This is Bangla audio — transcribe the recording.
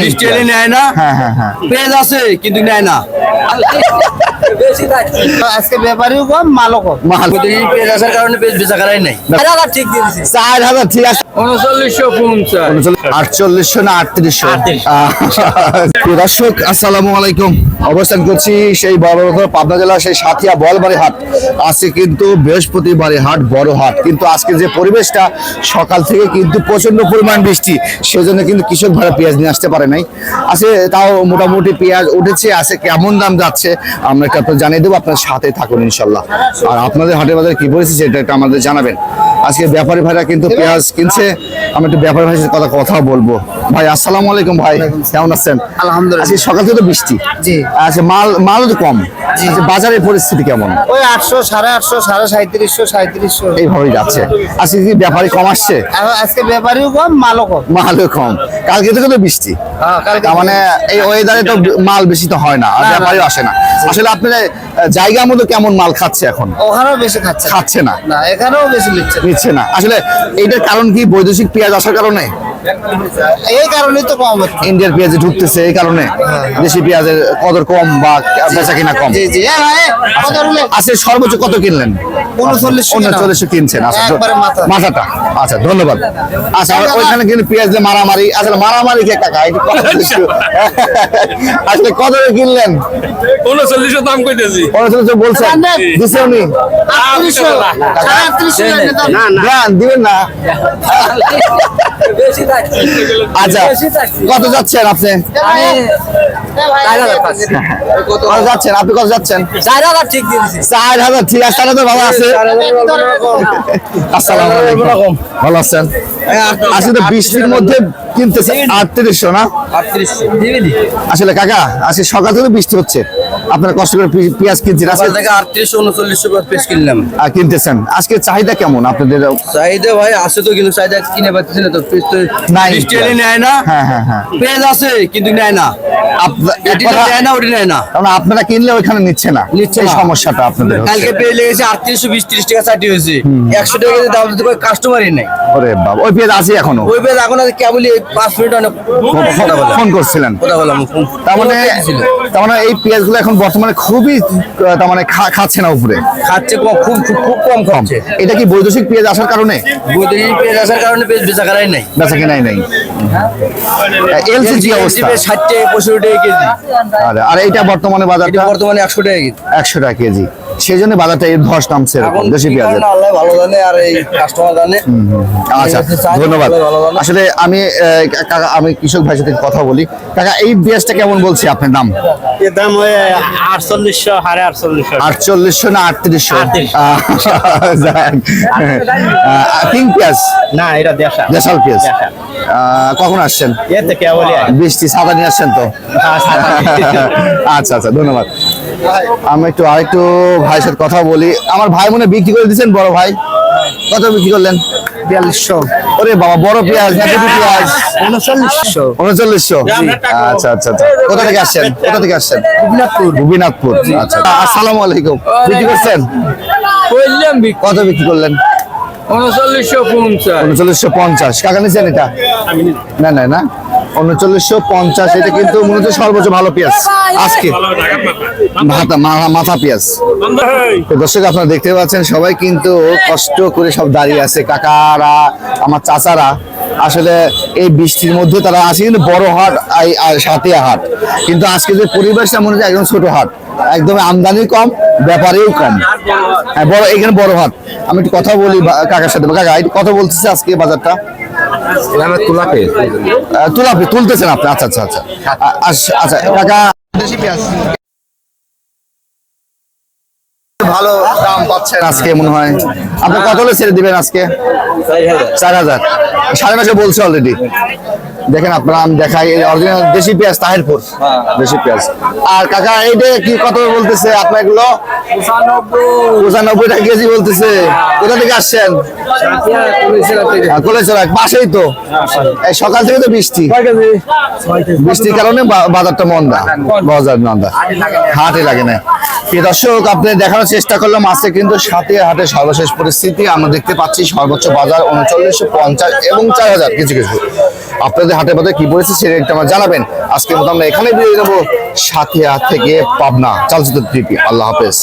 নেয় না। হ্যাঁ হ্যাঁ হ্যাঁ। পেজ আছে কিন্তু নেয় না। আজকে ব্যাপারীও কম মালও কম। মাল এই আসার কারণে পেজ বেচা করাই নাই। ঠিক দিয়েছি। চার হাজার ঠিক আছে। উনচল্লিশশো পঞ্চাশ। আটচল্লিশশো না আটত্রিশশো? দর্শক আসসালামু আলাইকুম। অবস্থান করছি সেই বড় পাবনা জেলার সেই সাথিয়া বলবাড়ি হাট। আজকে কিন্তু বৃহস্পতিবারে হাট বড় হাট। কিন্তু আজকে যে পরিবেশটা সকাল থেকে কিন্তু প্রচণ্ড পরিমাণ বৃষ্টি। সেজন্য কিন্তু কৃষক ভাড়া পেঁয়াজ নিয়ে আসতে পারে নাই। আছে তাও মোটামুটি পেঁয়াজ উঠেছে আছে কেমন দাম যাচ্ছে আমরা একটা আপনার জানিয়ে দেবো আপনার সাথে থাকুন ইনশাল্লাহ। আর আপনাদের হাটের বাজারে কি পরিস্থিতি সেটা একটা আমাদের জানাবেন। আজকে ব্যাপারী ভাইরা কিন্তু পেঁয়াজ কিনছে আমি একটু ব্যাপারী ভাইয়ের সাথে কথা কথা বলব। ভাই আসসালামু আলাইকুম ভাই কেমন আছেন? আলহামদুলিল্লাহ। আজকে সকাল থেকে তো বৃষ্টি। জি। আচ্ছা মাল মালও তো কম। বাজারের পরিস্থিতি কেমন? ওই আটশো সাড়ে আটশো সাড়ে সাঁত্রিশশো সাঁত্রিশশো এইভাবেই যাচ্ছে। আজকে কি ব্যাপারী কম আসছে? আজকে ব্যাপারীও কম মালও কম। মালও কম। কালকে থেকে তো বৃষ্টি। হ্যাঁ, মানে এই ওয়েদারে তো মাল বেশি তো হয় না আর। ব্যাপারীও আসে না। আসলে আপনার জায়গা মতো কেমন মাল খাচ্ছে এখন? ওখানেও বেশি খাচ্ছে। খাচ্ছে না। না এখানেও বেশি নিচ্ছে না। আসলে এইটার কারণ কি? বৈদেশিক পেঁয়াজ আসার কারণে? এই কারণে তো কম ইন্ডিয়ার পেঁয়াজে ঢুকতেছে এই কারণে দেশি পেঁয়াজের কদর কম বা বেচা কিনা কম। হলে? আজকে সর্বোচ্চ কত কিনলেন? উনচল্লিশশো কিনছেন। আচ্ছা তো- একবারে মাথা। মাথাটা। আচ্ছা ধন্যবাদ। আচ্ছা ওইখানে কিন্তু পেঁয়াজ দিয়ে মারামারি। আসলে মারামারি কে কাকা একটু আসলে কত কিনলেন? উনচল্লিশশো দাম কইতেছি। উনচল্লিশশো বলছেন। দিছে উনি দিবেন না। আচ্ছা কত যাচ্ছেন আপনি? কত যাচ্ছেন? আপনি কত যাচ্ছেন? চার হাজার ঠিক দিয়েছি। চার হাজার ঠিক আছে তো ভালো আছে। আসসালাম আলাইকুম। ভালো আছেন? আসলে তো বৃষ্টির মধ্যে কিনতেছে? আটত্রিশশো না? আসলে কাকা আজকে সকাল থেকে বৃষ্টি হচ্ছে। আপনারা কষ্ট করে পেঁয়াজ কিনছেন। আজকে থেকে আটত্রিশশো উনচল্লিশশো করে কিনলাম। আহ, কিনতেছেন। আজকে চাহিদা কেমন আপনাদের? চাহিদা ভাই আছে তো কিন্তু চাহিদা কিনে পাচ্ছি না তো নেয় না। হ্যাঁ হ্যাঁ হ্যাঁ। পেজ আছে কিন্তু নেয় না। আপনারা কিনলে ওইখানে নিচ্ছে না। নিচ্ছে না। সমস্যাটা আপনাদের কালকে পেয়ে লেগেছে আটত্রিশশো বিশ ত্রিশ টাকা চাটি হয়েছে। একশো টাকা দাম কাস্টমারই নেই। ওরে বাবা ওই পেঁয়াজ আছে এখনও? ওই পেজ এখন কেবলই এই পাঁচ মিনিট অনেক ফোন করছিলেন। কথা বললাম। তার মানে তার মানে এই পেঁয়াজগুলো এখন বর্তমানে খুবই তার মানে খাচ্ছে না উপরে? খাচ্ছে খুব খুব কম কম। এটা কি বৈদেশিক পেঁয়াজ আসার কারণে? বৈদেশিক পেজ আসার কারণে পেজ বেচা করাই নাই। বেচা কেনাই নাই এলসি কি অবস্থা? ষাট টাকা পঁয়ষট্টি টাকা কেজি। আরে এইটা বর্তমানে এটা বর্তমানে একশো টাকা কেজি। একশো টাকা কেজি। সেই জন্য বাজারটা এর ধস নামছে এরকম দেশি পেঁয়াজের। আল্লাহ ভালো জানে আর এই কাস্টমার জানে। আচ্ছা ধন্যবাদ। আসলে আমি কাকা আমি কৃষক ভাইয়ের সাথে কথা বলি। কাকা এই পেঁয়াজটা কেমন বলছি আপনার দাম এর দাম আটচল্লিশশো সাড়ে আটচল্লিশশো। আটচল্লিশশো না আটত্রিশশো? আটত্রিশশো। কিং পেঁয়াজ? না এটা দেশাল পেঁয়াজ। কখন আসছেন? বৃষ্টি সাদা নিয়ে আসছেন তো? হ্যাঁ। আচ্ছা আচ্ছা ধন্যবাদ। আমি একটু আরেকটু ভাইয়ের সাথে কথা বলি। আমার ভাই মনে বিক্রি করে দিচ্ছেন বড় ভাই? কত বিক্রি করলেন? বিয়াল্লিশশো। ওরে বাবা বড় পেঁয়াজ না ছোট পেঁয়াজ? উনচল্লিশশো। উনচল্লিশশো? আচ্ছা আচ্ছা আচ্ছা। কোথা থেকে আসছেন? কোথা থেকে আসছেন? গোপীনাথপুর আচ্ছা আসসালামু আলাইকুম। বিক্রি করছেন? কত বিক্রি করলেন? উনচল্লিশশো পঞ্চাশ। উনচল্লিশশো পঞ্চাশ। কাকা নিচ্ছেন এটা? না না না। উনচল্লিশশো পঞ্চাশ এটা কিন্তু মূলত সর্বোচ্চ ভালো পেঁয়াজ। আজকে। মাথা পেঁয়াজ। তো দর্শক আপনারা দেখতে পাচ্ছেন সবাই কিন্তু কষ্ট করে সব দাঁড়িয়ে আছে। কাকারা আমার চাচারা আসলে এই বৃষ্টির মধ্যে তারা আসে কিন্তু বড় হাট আই- আর সাথিয়া হাট। কিন্তু আজকে যে পরিবেশটা মনে হচ্ছে একদম ছোট হাট। একদম আমদানি কম ব্যাপারেও কম। হ্যাঁ বড় এখানে বড় হাট। আমি একটু কথা বলি বা- কাকার সাথে। কাকা একটু কথা বলতেছে আজকে বাজারটা। আহ, তুলাপি তুলতেছেন আপনি। আচ্ছা আচ্ছা আচ্ছা। আ- আচ্ছা কাকা। দেশি পেঁয়াজ। ভালো দাম পাচ্ছেন আজকে মনে হয়। আপনি কত হলে ছেড়ে দিবেন আজকে? চার হাজার। সাড়ে নশো বলছে অলরেডি দেখেন আপনারা আমি দেখাই অরিজিনাল দেশি পেঁয়াজ তাহিরপুর। দেশি পেঁয়াজ। আর কাকা এইটা কি কত বলতেছে আপনার এগুলো? পঁচানব্বই। টাকা কেজি বলতেছে। কোথা থেকে আসছেন? পাশেই তো? সকাল থেকে তো বৃষ্টি। বৃষ্টির কারণে বা- বাজারটা মন্দা। বাজার মন্দা। হাটে লাগে না। প্রিয় দর্শক আপনি দেখানোর চেষ্টা করলাম। আজকে কিন্তু সাথে হাটে সর্বশেষ পরিস্থিতি। আমরা দেখতে পাচ্ছি সর্বোচ্চ বাজার উনচল্লিশশো পঞ্চাশ এবং চার হাজার কিছু কিছু। আপনাদের হাটে বাজারে কি পড়েছে সেটা একটু আমার জানাবেন। আজকে মতো আমরা এখানে বিদায় যাব সাথিয়া থেকে পাবনা, চালচিত্র ট্রিপি আল্লাহ হাফেজ।